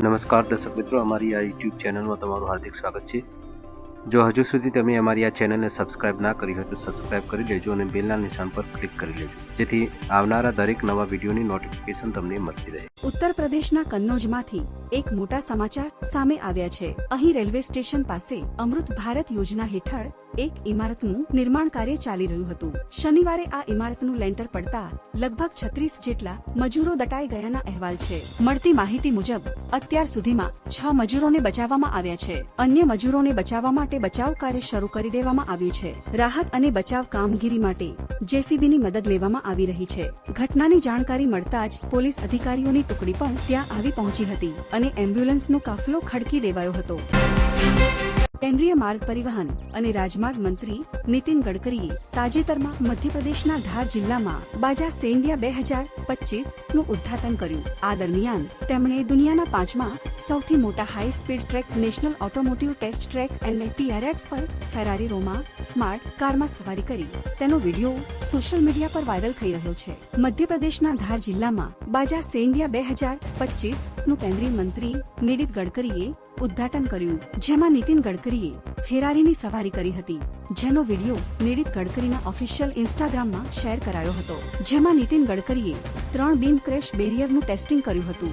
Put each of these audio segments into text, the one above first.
નમસ્કાર દર્શક મિત્રો, અમારી આ યુટ્યુબ ચેનલમાં તમારું હાર્દિક સ્વાગત છે. જો હજુ સુધી તમે અમારી આ ચેનલને સબસ્ક્રાઇબ ના કરી હોય તો સબસ્ક્રાઇબ કરી લેજો અને બેલના નિશાન પર ક્લિક કરી લેજો. જેથી આવનારા દરેક નવા વિડીયોની નોટિફિકેશન તમને મળતી રહે. ઉત્તર પ્રદેશના કન્નોજમાંથી એક મોટા સમાચાર સામે આવ્યા છે. અહીં રેલવે સ્ટેશન પાસે અમૃત ભારત યોજના હેઠળ એક ઇમારતનું નિર્માણ કાર્ય ચાલી રહ્યું હતું. શનિવારે આ ઇમારતનું લેન્ટર પડતા લગભગ છત્રીસ જેટલા મજૂરો દટાઈ ગયાના અહેવાલ છે. મળતી માહિતી મુજબ, અત્યાર સુધીમાં છ મજૂરોને બચાવવામાં આવ્યા છે. અન્ય મજૂરોને બચાવવા માટે બચાવ કાર્ય શરૂ કરી દેવામાં આવ્યું છે. રાહત અને બચાવ કામગીરી માટે જેસીબીની મદદ લેવામાં આવી રહી છે. ઘટનાની જાણકારી મળતા જ પોલીસ અધિકારીઓની ટુકડી પણ ત્યાં આવી પહોંચી હતી અને એમ્બ્યુલન્સનો કાફલો ખડકી દેવાયો હતો. કેન્દ્રીય માર્ગ પરિવહન અને રાજમાર્ગ મંત્રી નીતિન ગડકરીએ તાજેતરમાં મધ્યપ્રદેશના ધાર જિલ્લામાં બાજા સેન્ડિયા બે હજાર પચીસનું ઉદ્ઘાટન કર્યું. આ દરમિયાન તેમણે દુનિયાના પાંચમા સૌથી મોટા high speed track national automotive test track અને ટીઆરએક્સ પર ફેરારી રોમા સ્માર્ટ કારમાં સવારી કરી. તેનો વીડિયો સોશિયલ મીડિયા પર વાયરલ થઈ રહ્યો છે. મધ્યપ્રદેશના ધાર જિલ્લામાં બાજા સેન્ડિયા બે હજાર પચીસનું કેન્દ્રીય મંત્રી નિતિન ગડકરીએ ઉદ્ઘાટન કર્યું, જેમાં નીતિન ગડકરીએ ફેરારીની સવારી કરી હતી, જેનો વીડિયો નિતિન ગડકરીના ઓફિશિયલ ઇન્સ્ટાગ્રામમાં શેર કરાયો હતો, જેમાં નીતિન ગડકરીએ ત્રણ બીમ ક્રેશ બેરિયરનું ટેસ્ટિંગ કર્યું હતું.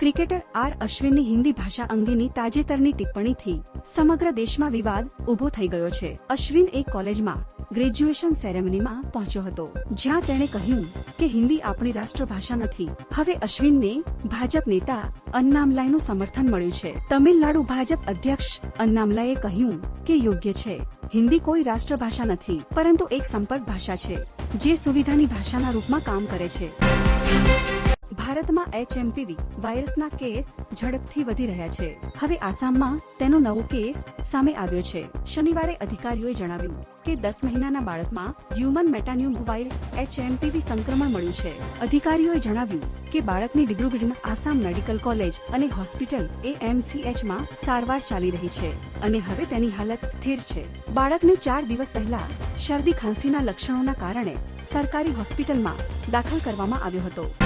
ક્રિકેટર આર અશ્વિનની હિન્દી ભાષા અંગેની તાજેતરની ટિપ્પણીથી સમગ્ર દેશમાં વિવાદ ઊભો થઈ ગયો છે. અશ્વિન એક કોલેજમાં ગ્રેજ્યુએશન સેરેમનીમાં પહોંચ્યો હતો, જ્યાં તેણે કહ્યું કે હિન્દી આપણી રાષ્ટ્રભાષા નથી. હવે અશ્વિનને ભાજપ નેતા અન્નામલાઈનું સમર્થન મળ્યું છે. તમિલનાડુ ભાજપ અધ્યક્ષ અન્નામલાએ કહ્યું કે યોગ્ય છે. હિન્દી કોઈ રાષ્ટ્રભાષા નથી, પરંતુ એક સંપર્ક ભાષા છે, જે સુવિધાની ભાષાના રૂપમાં કામ કરે છે. ભારતમાં એચએમપીવી વાયરસના કેસ ઝડપથી વધી રહ્યા છે. હવે આસામમાં તેનો નવો કેસ સામે આવ્યો છે. શનિવારે અધિકારીઓએ જણાવ્યું કે દસ મહિનાના બાળકમાં હ્યુમન મેટાન્યુમ વાયરસ એચએમપીવી સંક્રમણ મળ્યું છે. અધિકારીઓએ જણાવ્યું કે બાળકની ડિબ્રુગઢના આસામ મેડિકલ કોલેજ અને હોસ્પિટલ એએમસીએચમાં સારવાર ચાલી રહી છે અને હવે તેની હાલત સ્થિર છે. બાળકને ચાર દિવસ પહેલા શરદી ખાંસીના લક્ષણોના કારણે સરકારી હોસ્પિટલમાં દાખલ કરવામાં આવ્યો હતો.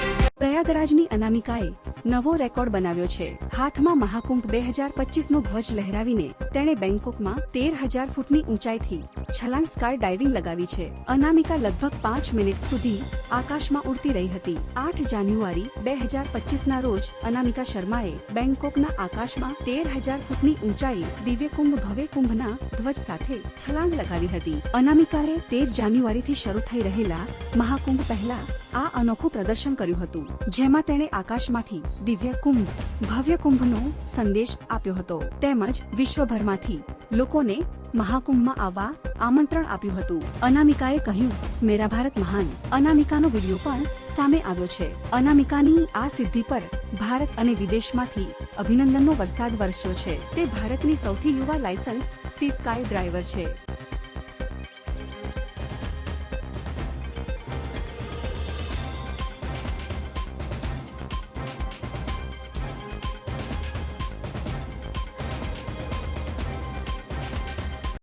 પ્રયાગરાજની અનામિકાએ નવો રેકોર્ડ બનાવ્યો છે. હાથમાં મહાકુંભ બે હજાર પચીસનો ધ્વજ લહેરાવીને તેણે બેંકોકમાં તેર હજાર ફૂટની ઊંચાઈથી છલાંગ સ્કાય ડાઇવિંગ લગાવી છે. અનામિકા લગભગ પાંચ મિનિટ સુધી આકાશમાં ઉડતી રહી હતી. આઠ જાન્યુઆરી બે હજાર પચીસના રોજ અનામિકા શર્માએ બેંકોકના આકાશમાં તેર હજાર ફૂટની ઊંચાઈ દિવ્યકુંભ ભવ્ય કુંભના ધ્વજ સાથે છલાંગ લગાવી હતી. અનામિકાએ તેર જાન્યુઆરીથી શરૂ થઈ રહેલા મહાકુંભ પહેલા આ અનોખું પ્રદર્શન કર્યું હતું. જેમાં તેણે આકાશમાંથી દિવ્ય કુંભ, ભવ્ય કુંભનો સંદેશ આપ્યો હતો. તેમજ વિશ્વભરમાંથી લોકોને મહાકુંભમાં આવવા આમંત્રણ આપ્યું હતું. અનામિકાએ કહ્યું, મેરા ભારત મહાન. અનામિકાનો વીડિયો પણ સામે આવ્યો છે. અનામિકાની આ સિદ્ધિ પર ભારત અને વિદેશમાંથી અભિનંદનનો વરસાદ વરસ્યો છે. તે ભારતની સૌથી યુવા લાયસન્સ, સી સ્કાય ડ્રાઈવર છે.